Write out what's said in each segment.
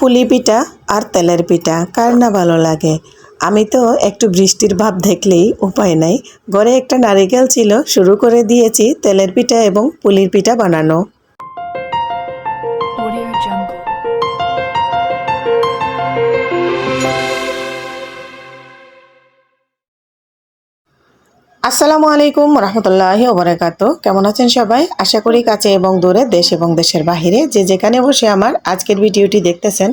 পুলি পিঠা আর তেলের পিঠা, কার না ভালো লাগে? আমি তো একটু বৃষ্টির ভাব দেখলেই উপায় নাই। ঘরে একটা নারিকেল ছিল, শুরু করে দিয়েছি তেলের পিঠা এবং পুলির পিঠা বানানো। আসসালামু আলাইকুম রহমতুল্লাহি ওবরাকাত। কেমন আছেন সবাই? আশা করি কাছে এবং দূরে দেশ এবং দেশের বাহিরে যে যেখানে বসে আমার আজকের ভিডিওটি দেখতেছেন,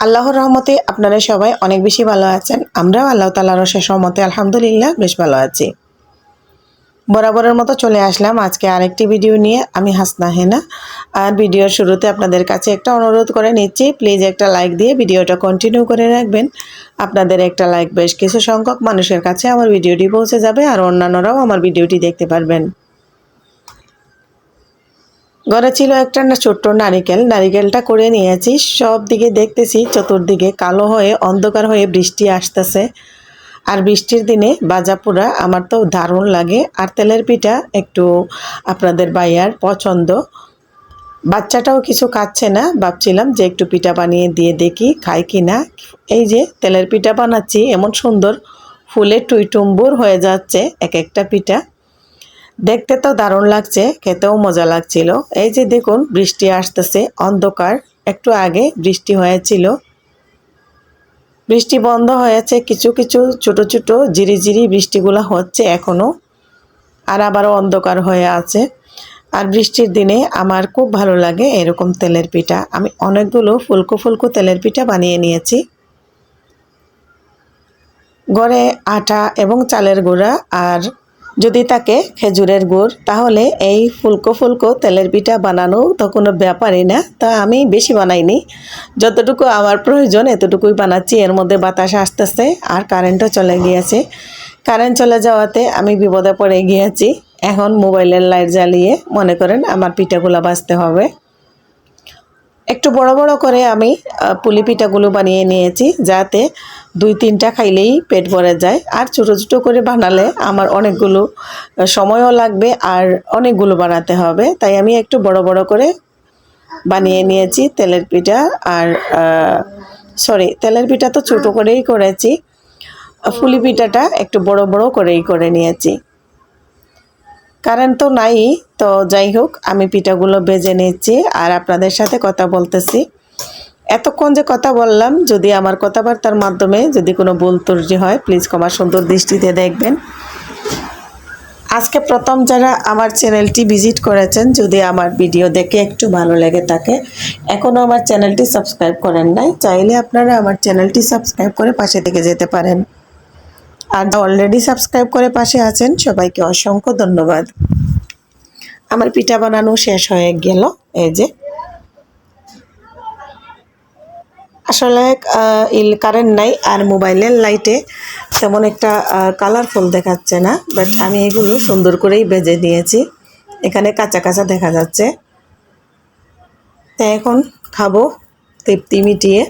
আল্লাহর রহমতে আপনারা সবাই অনেক বেশি ভালো আছেন। আমরাও আল্লাহ তালার শেষ সহমতে আলহামদুলিল্লাহ বেশ ভালো আছি। বরাবরের মতো চলে আসলাম আজকে আরেকটি ভিডিও নিয়ে। আমি হাসনা হেনা। আর ভিডিওর শুরুতে আপনাদের কাছে একটা অনুরোধ করে নিচ্ছি প্লিজ একটা লাইক দিয়ে ভিডিওটা কন্টিনিউ করে রাখবেন। আপনাদের একটা লাইক বেশ কিছু সংখ্যক মানুষের কাছে আমার ভিডিওটি পৌঁছে যাবে আর অন্যান্যরাও আমার ভিডিওটি দেখতে পারবেন। ঘরে ছিল একটা না ছোট্ট নারিকেল। নারিকেলটা করে নিয়েছি। সব দিকে দেখতেছি, চতুর্দিকে কালো হয়ে অন্ধকার হয়ে বৃষ্টি আসতেছে। আর বৃষ্টির দিনে বাজাপুরা আমার তো দারুণ লাগে। আর তেলের পিঠা একটু আপনাদের বাইয়ার পছন্দ। বাচ্চাটাও কিছু খাচ্ছে না, ভাবছিলাম যে একটু পিঠা বানিয়ে দিয়ে দেখি খায় কি না এই যে তেলের পিঠা বানাচ্ছি, এমন সুন্দর ফুলে টুইটুম্বুর হয়ে যাচ্ছে এক একটা পিঠা। দেখতে তো দারুণ লাগছে, খেতেও মজা লাগছিল। এই যে দেখুন, বৃষ্টি আসতেছে, অন্ধকার। একটু আগে বৃষ্টি হয়েছিল। বৃষ্টি বন্ধ হয়েছে, কিছু কিছু ছোট ছোট ঝিরিঝিরি বৃষ্টিগুলো হচ্ছে এখনও আর আবারও অন্ধকার হয়ে আছে। আর বৃষ্টির দিনে আমার খুব ভালো লাগে এরকম তেলের পিঠা। আমি অনেকগুলো ফুলকো ফুলকো তেলের পিঠা বানিয়ে নিয়েছি। গড়ে আটা এবং চালের গুঁড়া আর যদি থাকে খেজুরের গুড়, তাহলে এই ফুলকো ফুলকো তেলের পিঠা বানানো তো কোনো ব্যাপারই না, তা আমি বেশি বানাইনি। যতটুকু আমার প্রয়োজন, এতটুকুই বানাচ্ছি। এর মধ্যে বাতাস আসতেছে আর কারেন্টও চলে গিয়েছে। কারেন্ট চলে যাওয়াতে আমি বিপদে পড়ে গিয়েছি। এখন মোবাইলের লাইট জ্বালিয়ে মনে করেন আমার পিঠাগুলো বাঁচতে হবে। একটু বড় বড় করে আমি পুলি পিঠাগুলো বানিয়ে নিয়েছি যাতে দুই তিনটা খাইলেই পেট ভরে যায়। আর ছোটো ছোটো করে বানালে আমার অনেকগুলো সময়ও লাগবে আর অনেকগুলো বানাতে হবে। তাই আমি একটু বড় বড় করে বানিয়ে নিয়েছি তেলের পিঠা আর সরি তেলের পিঠা তো ছোটো করেই করেছি। পুলি পিঠাটা একটু বড় বড় করেই করে নিয়েছি। কারেন্ট তো নাই, তো যাই হোক, আমি পিঠাগুলো বেজে নিচ্ছি আর আপনাদের সাথে কথা বলতেছি। এতক্ষণ যে কথা বললাম, যদি আমার কথাবার্তার মাধ্যমে যদি কোনো ভুল ত্রুটি হয় প্লিজ ক্ষমা সুন্দর দৃষ্টিতে দেখবেন। আজকে প্রথম যারা আমার চ্যানেলটি ভিজিট করেছেন, যদি আমার ভিডিও দেখে একটু ভালো লেগে থাকে এখনও আমার চ্যানেলটি সাবস্ক্রাইব করেন নাই, চাইলে আপনারা আমার চ্যানেলটি সাবস্ক্রাইব করে পাশে থেকে যেতে পারেন। আর অলরেডি সাবস্ক্রাইব করে পাশে আছেন, সবাইকে অসংখ্য ধন্যবাদ। আমার পিঠা বানানো শেষ হয়ে গেল, এই যে। আসলে ইল কারেন্ট নাই আর মোবাইলের লাইটে তেমন একটা কালারফুল দেখাচ্ছে না বাট আমি এগুলো সুন্দর করেই বেজে নিয়েছি এখানে কাঁচা কাঁচা দেখা যাচ্ছে। তো এখন খাব, তৃপ্তি মিটিয়ে।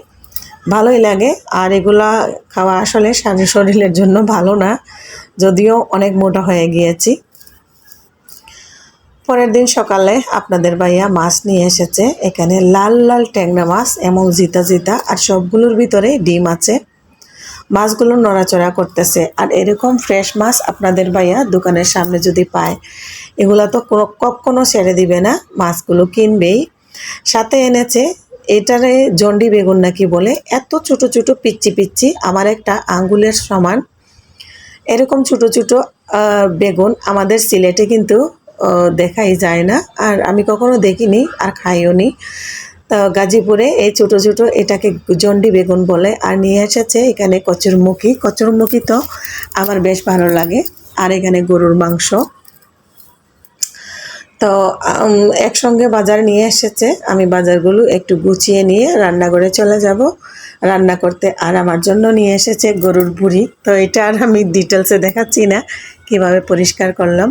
ভালোই লাগে, আর এগুলা খাওয়া আসলে শরীরের জন্য ভালো না, যদিও অনেক মোটা হয়ে গিয়েছি। পরের দিন সকালে আপনাদের ভাইয়া মাছ নিয়ে এসেছে। এখানে লাল লাল ট্যাংরা মাছ, এমন জিতা জিতা, আর সবগুলোর ভিতরে ডিম আছে। মাছগুলো নড়াচড়া করতেছে। আর এরকম ফ্রেশ মাছ আপনাদের ভাইয়া দোকানের সামনে যদি পায়, এগুলো তো কোনো- কখনো ছেড়ে দিবে না, মাছগুলো কিনবেই। সাথে এনেছে এটারে জন্ডি বেগুন নাকি বলে, এত ছোট ছোট পিচ্ছি পিচ্ছি আমার একটা আঙ্গুলের সমান। এরকম ছোট ছোট বেগুন আমাদের সিলেটে কিন্তু দেখাই যায় না। আর আমি কখনো দেখিনি আর খাইও নি। তো গাজীপুরে এই ছোট ছোট এটাকে জন্ডি বেগুন বলে আর নিয়ে এসেছে এখানে কচুরমুখী। কচুরমুখী তো আমার বেশ ভালো লাগে। আর এখানে গরুর মাংস। তো একসঙ্গে বাজার নিয়ে এসেছে। আমি বাজারগুলো একটু গুছিয়ে নিয়ে রান্নাঘরে চলে যাব। রান্না করতে আর আমার জন্য নিয়ে এসেছে গরুর বুড়ি তো এটা আর আমি ডিটেলসে দেখাচ্ছি না। কীভাবে পরিষ্কার করলাম?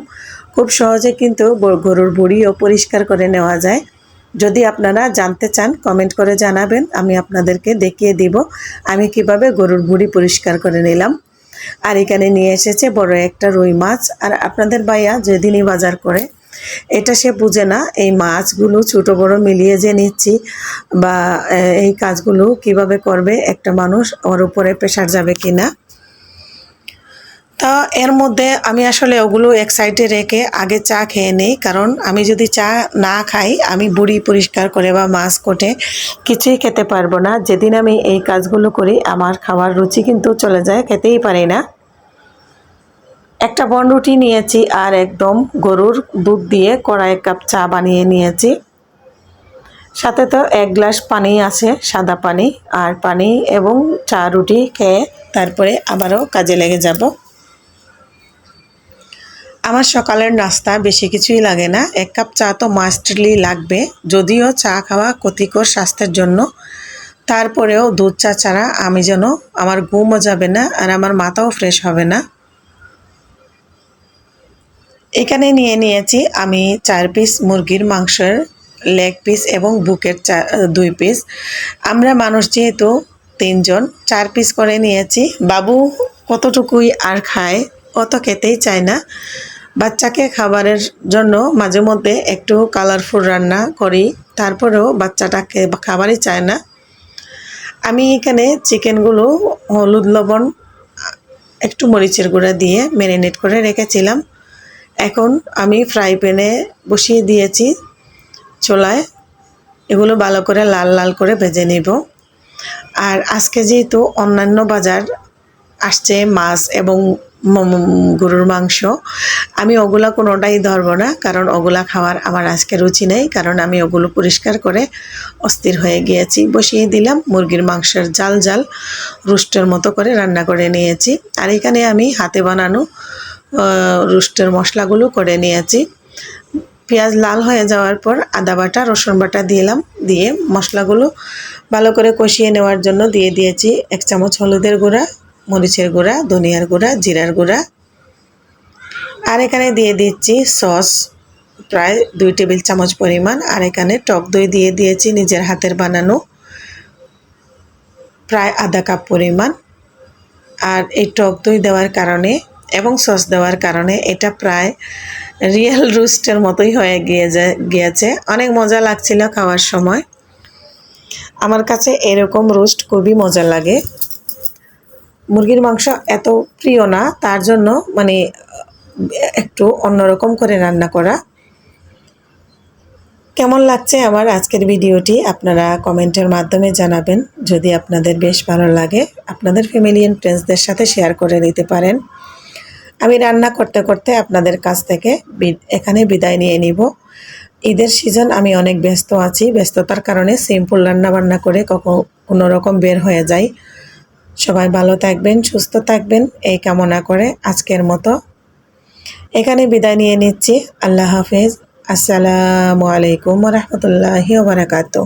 খুব সহজে কিন্তু গরুর বুড়িও পরিষ্কার করে নেওয়া যায়। যদি আপনারা জানতে চান, কমেন্ট করে জানাবেন, আমি আপনাদেরকে দেখিয়ে দিব আমি কীভাবে গরুর বুড়ি পরিষ্কার করে নিলাম। আর এখানে নিয়ে এসেছে বড় একটা রুই মাছ। আর আপনাদের ভাইয়া যেদিনই বাজার করে, এটা সে বুঝে না, এই মাছগুলো ছোট বড় মিলিয়ে যে নিচ্ছি বা এই কাজগুলো কীভাবে করবে, একটা মানুষ ওর উপরে প্রেশার যাবে কি না তা এর মধ্যে আমি আসলে ওগুলো এক সাইডে রেখে আগে চা খেয়ে নিই। কারণ আমি যদি চা না খাই, আমি বুড়ি পরিষ্কার করে বা মাছ কোটে কিছুই খেতে পারব না। যেদিন আমি এই কাজগুলো করি, আমার খাওয়ার রুচি কিন্তু চলে যায়, খেতেই পারি না। একটা বনরুটি নিয়েছি আর একদম গরুর দুধ দিয়ে কড়াই এক কাপ চা বানিয়ে নিয়েছি। সাথে তো এক গ্লাস পানি আছে, সাদা পানি। আর পানি এবং চা রুটি খেয়ে তারপরে আবারও কাজে লেগে যাব। আমার সকালের নাস্তা বেশি কিছুই লাগে না। এক কাপ চা তো মাস্টলি লাগবে। যদিও চা খাওয়া ক্ষতিকর স্বাস্থ্যের জন্য। তারপরেও দুধ চা ছাড়া আমি যেন আমার ঘুমও যাবে না আর আমার মাথাও ফ্রেশ হবে না। এখানে নিয়ে নিয়েছি আমি চার পিস মুরগির মাংসের লেগ পিস এবং বুকের চা, দুই পিস আমরা মানুষ যেহেতু তিনজন, চার পিস করে নিয়েছি। বাবু কতটুকুই আর খায়? অত খেতেই চায় না। বাচ্চাকে খাবারের জন্য মাঝে মধ্যে একটু কালারফুল রান্না করি, তারপরেও বাচ্চাটাকে খাবারই চায় না। আমি এখানে চিকেনগুলো, হলুদ লবণ, একটু মরিচের গুঁড়া দিয়ে ম্যারিনেট করে রেখেছিলাম। এখন আমি ফ্রাই প্যানে বসিয়ে দিয়েছি চোলায়। এগুলো ভালো করে লাল লাল করে ভেজে নিব। আর আজকে যেহেতু অন্যান্য বাজার আসছে, মাছ এবং গরুর মাংস। আমি ওগুলা কোনোটাই ধরবো না, কারণ ওগুলা খাওয়ার আমার আজকে রুচি নেই, কারণ আমি ওগুলো পরিষ্কার করে অস্থির হয়ে গিয়েছি। বসিয়ে দিলাম মুরগির মাংসের জাল জাল, রুস্টের মতো করে রান্না করে নিয়েছি। আর এখানে আমি হাতে বানানো রুস্টের মশলাগুলো করে নিয়েছি। পেঁয়াজ লাল হয়ে যাওয়ার পর আদা বাটা, রসুন বাটা দিলাম, দিয়ে মশলাগুলো ভালো করে কষিয়ে নেওয়ার জন্য দিয়ে দিয়েছি। এক চামচ হলুদের গুঁড়া মরিচের গুঁড়া, ধনিয়ার গুঁড়া, জিরার গুঁড়া। আর এখানে দিয়ে দিচ্ছি সস, প্রায় দুই টেবিল চামচ পরিমাণ। আর এখানে টক দই দিয়ে দিয়েছি নিজের হাতের বানানো। প্রায় আধা কাপ পরিমাণ। আর এই টক দই দেওয়ার কারণে এবং সস দেওয়ার কারণে এটা প্রায় রিয়েল রুস্টের মতোই হয়ে গিয়ে গিয়েছে। অনেক মজা লাগছিল খাওয়ার সময়। আমার কাছে এরকম রোস্ট খুবই মজা লাগে। মুরগির মাংস এত প্রিয় না, তার জন্য মানে একটু অন্যরকম করে রান্না করা। কেমন লাগছে আমার আজকের ভিডিওটি? আপনারা কমেন্টের মাধ্যমে জানাবেন। যদি আপনাদের বেশ ভালো লাগে, আপনাদের ফ্যামিলি অ্যান্ড ফ্রেন্ডসদের সাথে শেয়ার করে দিতে পারেন। আমি রান্না করতে করতে আপনাদের কাছ থেকে এখানে বিদায় নিয়ে নিব। ঈদের সিজন আমি অনেক ব্যস্ত আছি। ব্যস্ততার কারণে সিম্পল রান্না বান্না করে কখনো কোনো রকম বের হয়ে যাই। সবাই ভালো থাকবেন, সুস্থ থাকবেন, এই কামনা করে আজকের মতো এখানে বিদায় নিয়ে নিচ্ছি। আল্লাহ হাফেজ। আসসালামু আলাইকুম রহমতুল্লাহি বারাকাতুহ।